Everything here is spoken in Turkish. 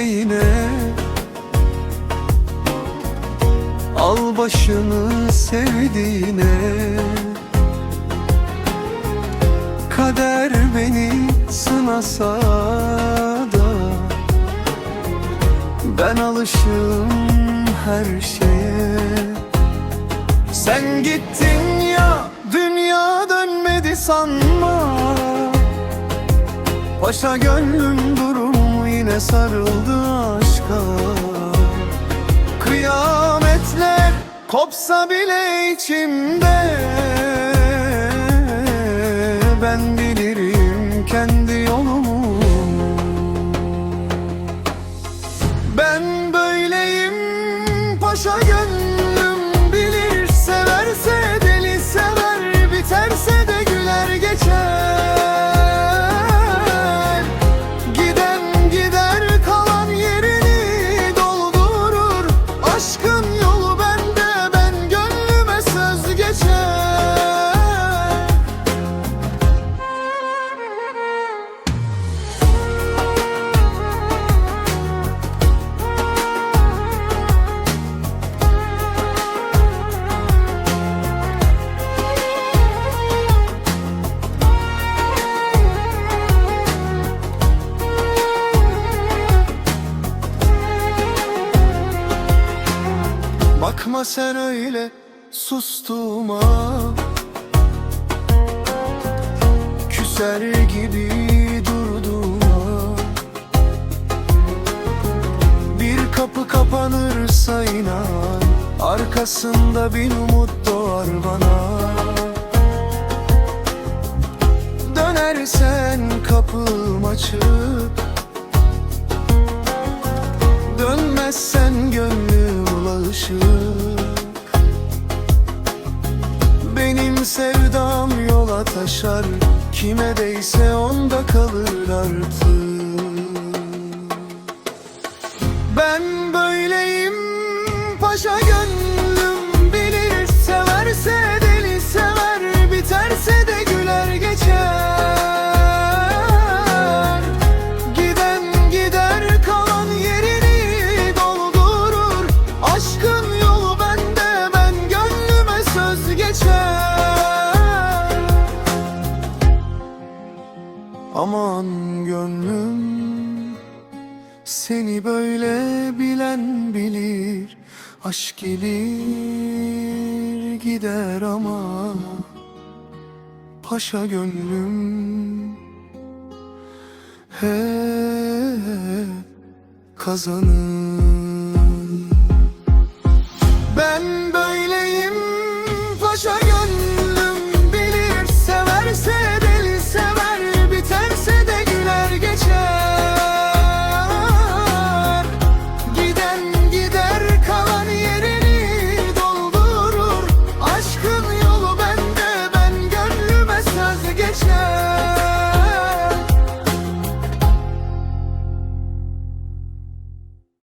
yine. Al başını sevdiğine. Kader beni sınasa da Ben alışım her şeye. Sen gittin ya dünya dönmedi sanma Paşa gönlüm durum yine sarıldı aşka. Kıyametler kopsa bile içimde school. Bakma sen öyle sustuğuma Küser gibi durduğuma Bir kapı kapanırsa inan Arkasında bir umut doğar bana. Dönersen kapım açık. Dönmezsen gönlüm ula ışık Benim sevdam yola taşar. Kime değse onda kalır artık Aman gönlüm seni böyle bilen bilir. Aşk gelir gider ama Paşa gönlüm He kazanır